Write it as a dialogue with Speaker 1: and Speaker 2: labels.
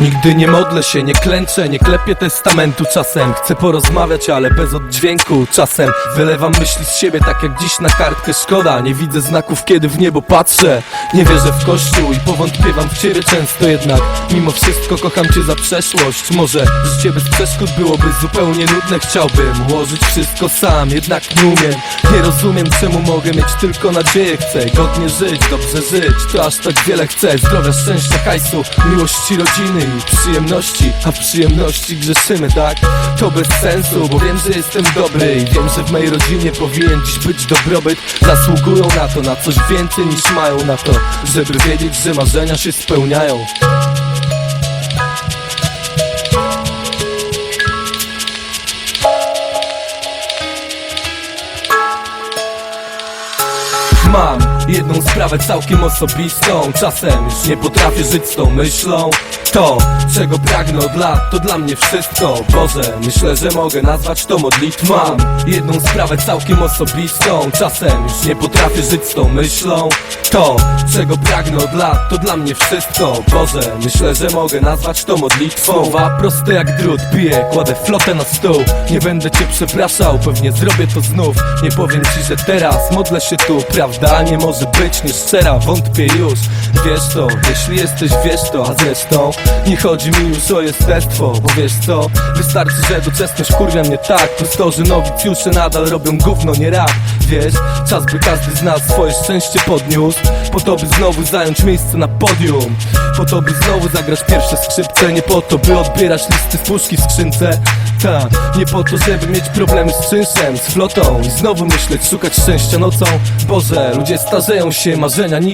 Speaker 1: Nigdy nie modlę się, nie klęczę, nie klepię testamentu czasem. Chcę porozmawiać, ale bez oddźwięku Czasem. Wylewam myśli z siebie tak jak dziś na kartkę. Szkoda, nie widzę znaków kiedy w niebo patrzę. Nie wierzę w kościół i powątpiewam w ciebie często jednak. Mimo wszystko kocham cię za przeszłość. Może życie bez przeszkód byłoby zupełnie nudne. Chciałbym ułożyć wszystko sam, jednak nie umiem. Nie rozumiem czemu mogę mieć tylko nadzieję. Chcę godnie żyć, dobrze żyć, to aż tak wiele chcę. Zdrowia, szczęścia, hajsu, miłości, rodziny i przyjemności A w przyjemności grzeszymy, tak? To bez sensu, bo wiem, że jestem dobry I wiem, że w mojej rodzinie powinien dziś być dobrobyt. Zasługują na to, na coś więcej niż mają na to Żeby wiedzieć, że marzenia się spełniają. Mam jedną sprawę całkiem osobistą. Czasem już nie potrafię żyć z tą myślą. To, czego pragnę od lat, to dla mnie wszystko. Boże, myślę, że mogę nazwać to modlitwą jedną sprawę całkiem osobistą. Czasem już nie potrafię żyć z tą myślą. To, czego pragnę od lat, to dla mnie wszystko. Boże, myślę, że mogę nazwać to modlitwą Słowa. Proste jak drut, biję, kładę flotę na stół. Nie będę cię przepraszał, pewnie zrobię to znów. Nie powiem ci, że teraz modlę się tu Prawda? Nie może być nieszczera, wątpię już. Wiesz to, jeśli jesteś, wiesz to A zresztą nie chodzi mi już o jestestwo Bo wiesz co, wystarczy, że doczesność kurwia mnie tak. Pastorzy nowicjusze nadal robią gówno, nie rap. Wiesz, czas by każdy z nas swoje szczęście podniósł. Po to by znowu zająć miejsce na podium Po to by znowu zagrać pierwsze skrzypce. Nie po to by odbierać listy z puszki w skrzynce. Tak, nie po to, żeby mieć problemy z czynszem, z flotą. I znowu myśleć, szukać szczęścia nocą. Boże, ludzie starzeją się, marzenia nikt